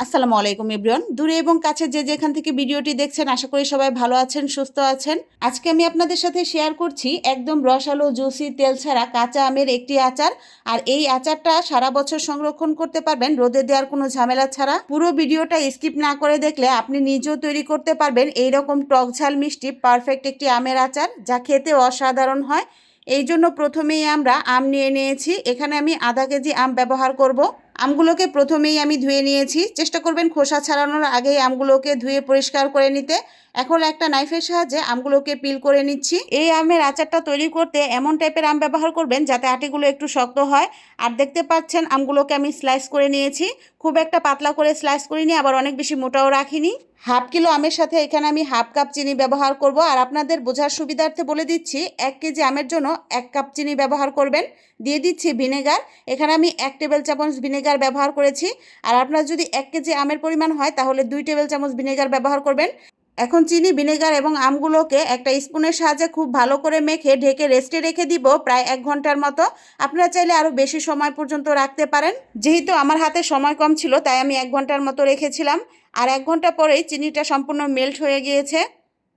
আসসালামু আলাইকুম ইব্রিয়ন দূরে এবং কাছে যে যেখান থেকে ভিডিওটি দেখছেন, আশা করি সবাই ভালো আছেন, সুস্থ আছেন। আজকে আমি আপনাদের সাথে শেয়ার করছি একদম রসালো জুসি তেল ছাড়া কাঁচা আমের একটি আচার। আর এই আচারটা সারা বছর সংরক্ষণ করতে পারবেন, রোদে দেওয়ার কোনো ঝামেলা ছাড়া। পুরো ভিডিওটা স্কিপ না করে দেখলে আপনি নিজেও তৈরি করতে পারবেন এই রকম টক ঝাল মিষ্টি পারফেক্ট একটি আমের আচার, যা খেতে অসাধারণ হয়। এই জন্য প্রথমেই আমরা আম নিয়ে নিয়েছি। এখানে আমি আধা কেজি আম ব্যবহার করব। আমগুলোকে প্রথমেই আমি ধুয়ে নিয়েছি। চেষ্টা করবেন খোসা ছাড়ানোর আগেই আমগুলোকে ধুয়ে পরিষ্কার করে নিতে। এখন একটা নাইফের সাহায্যে আমগুলোকে পিল করে নিচ্ছি। এই আমের আচারটা তৈরি করতে এমন টাইপের আম ব্যবহার করবেন যাতে আটিগুলো একটু শক্ত হয়। আর দেখতে পাচ্ছেন আমগুলোকে আমি স্লাইস করে নিয়েছি। খুব একটা পাতলা করে স্লাইস করিনি, আবার অনেক বেশি মোটাও রাখিনি। হাফ কিলো আমের সাথে এখানে আমি হাফ কাপ চিনি ব্যবহার করব। আর আপনাদের বোঝার সুবিধার্থে বলে দিচ্ছি, এক কেজি আমের জন্য এক কাপ চিনি ব্যবহার করবেন। দিয়ে দিচ্ছি ভিনেগার এখানে আমি এক টেবিল চামচ ভিনেগার ব্যবহার করেছি। আর আপনার যদি এক কেজি আমের পরিমাণ হয়, তাহলে দুই টেবিল চামচ ভিনেগার ব্যবহার করবেন। এখন চিনি, ভিনেগার এবং আমগুলোকে একটা স্পুনের সাহায্যে খুব ভালো করে মেখে, ঢেকে, রেস্টে রেখে দিব প্রায় এক ঘণ্টার মতো। আপনারা চাইলে আরও বেশি সময় পর্যন্ত রাখতে পারেন। যেহেতু আমার হাতে সময় কম ছিল, তাই আমি এক ঘণ্টার মতো রেখেছিলাম। আর এক ঘণ্টা পরেই চিনিটা সম্পূর্ণ মেল্ট হয়ে গিয়েছে।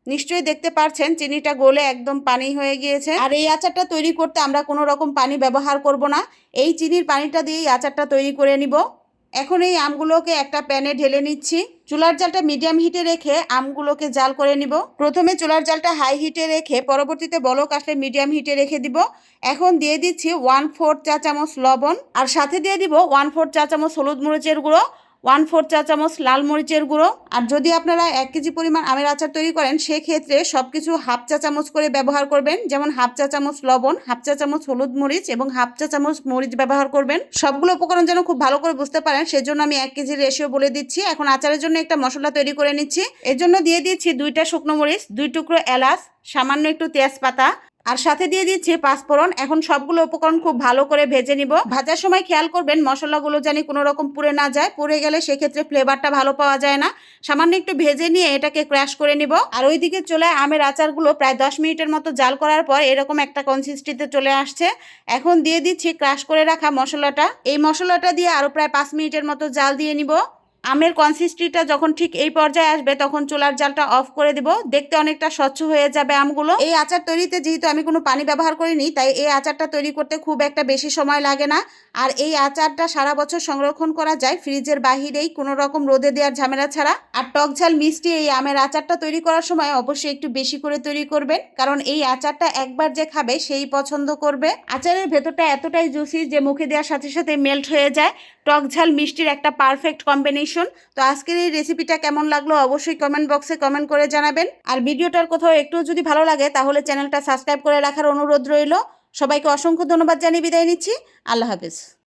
নিশ্চয়ই দেখতে পারছেন, চিনিটা গলে একদম পানি হয়ে গিয়েছে। আর এই আচারটা তৈরি করতে আমরা কোনো রকম পানি ব্যবহার করব না। এই চিনির পানিটা দিয়েই আচারটা তৈরি করে নিব। এখন এই আমগুলোকে একটা প্যানে ঢেলে নিচ্ছি। চুলার জালটা মিডিয়াম হিটে রেখে আমগুলোকে জাল করে নিব। প্রথমে চুলার জালটা হাই হিটে রেখে পরবর্তীতে বলক আসলে মিডিয়াম হিটে রেখে দিব। এখন দিয়ে দিচ্ছি ওয়ান ফোর চা চামচ লবণ। আর সাথে দিয়ে দিব ওয়ান ফোর চা চামচ হলুদ মরিচের গুঁড়ো। ওয়ান ফোর চা চামচ লাল মরিচের গুঁড়ো। আর যদি আপনারা এক কেজি পরিমাণ আমের আচার তৈরি করেন, সেক্ষেত্রে সব কিছু হাফ চা চামচ করে ব্যবহার করবেন। যেমন হাফ চা চামচ লবণ, হাফ চা চামচ হলুদ মরিচ এবং হাফ চা চামচ মরিচ ব্যবহার করবেন। সবগুলো উপকরণ যেন খুব ভালো করে বুঝতে পারেন, সেজন্য আমি এক কেজির রেশিও বলে দিচ্ছি। এখন আচারের জন্য একটা মশলা তৈরি করে নিচ্ছি। এর জন্য দিয়ে দিচ্ছি দুইটা শুকনো মরিচ, দুই টুকরো এলাচ, সামান্য একটু তেজপাতা আর সাথে দিয়ে দিচ্ছি পাঁচফোড়ন। এখন সবগুলো উপকরণ খুব ভালো করে ভেজে নিব। ভাজার সময় খেয়াল করবেন, মশলাগুলো জানি কোনো রকম পুড়ে না যায়। পুড়ে গেলে সেক্ষেত্রে ফ্লেভারটা ভালো পাওয়া যায় না। সামান্য একটু ভেজে নিয়ে এটাকে ক্র্যাশ করে নিব। আর ওইদিকে চলে আমের আচারগুলো প্রায় দশ মিনিটের মতো জাল করার পর এরকম একটা কনসিস্টিতে চলে আসছে। এখন দিয়ে দিচ্ছি ক্রাশ করে রাখা মশলাটা। এই মশলাটা দিয়ে আরও প্রায় পাঁচ মিনিটের মতো জাল দিয়ে নিব। আমের কনসিস্টিটা যখন ঠিক এই পর্যায়ে আসবে, তখন চুলার জালটা অফ করে দিব। দেখতে অনেকটা স্বচ্ছ হয়ে যাবে আমগুলো। এই আচার তৈরিতে যেহেতু আমি কোনো পানি ব্যবহার করিনি, তাই এই আচারটা তৈরি করতে খুব একটা বেশি সময় লাগে না। আর এই আচারটা সারা বছর সংরক্ষণ করা যায়, ফ্রিজের বাহিরেই কোনো রকম রোদে দেওয়ার ঝামেলা ছাড়া। আর টক ঝাল মিষ্টি এই আমের আচারটা তৈরি করার সময় অবশ্যই একটু বেশি করে তৈরি করবেন। কারণ এই আচারটা একবার যে খাবে, সেই পছন্দ করবে। আচারের ভেতরটা এতটাই জুসি যে মুখে দেওয়ার সাথে সাথে মেল্ট হয়ে যায়। টক ঝাল মিষ্টির একটা পারফেক্ট কম্বিনেশন তো আজকের এই রেসিপিটা কেমন লাগল অবশ্যই কমেন্ট বক্সে কমেন্ট করে জানাবেন। আর ভিডিওটার কোথাও একটু যদি ভালো লাগে, তাহলে চ্যানেলটা সাবস্ক্রাইব করে রাখার অনুরোধ রইল। সবাইকে অসংখ্য ধন্যবাদ জানিয়ে বিদায় নিচ্ছি। আল্লাহ হাফিজ।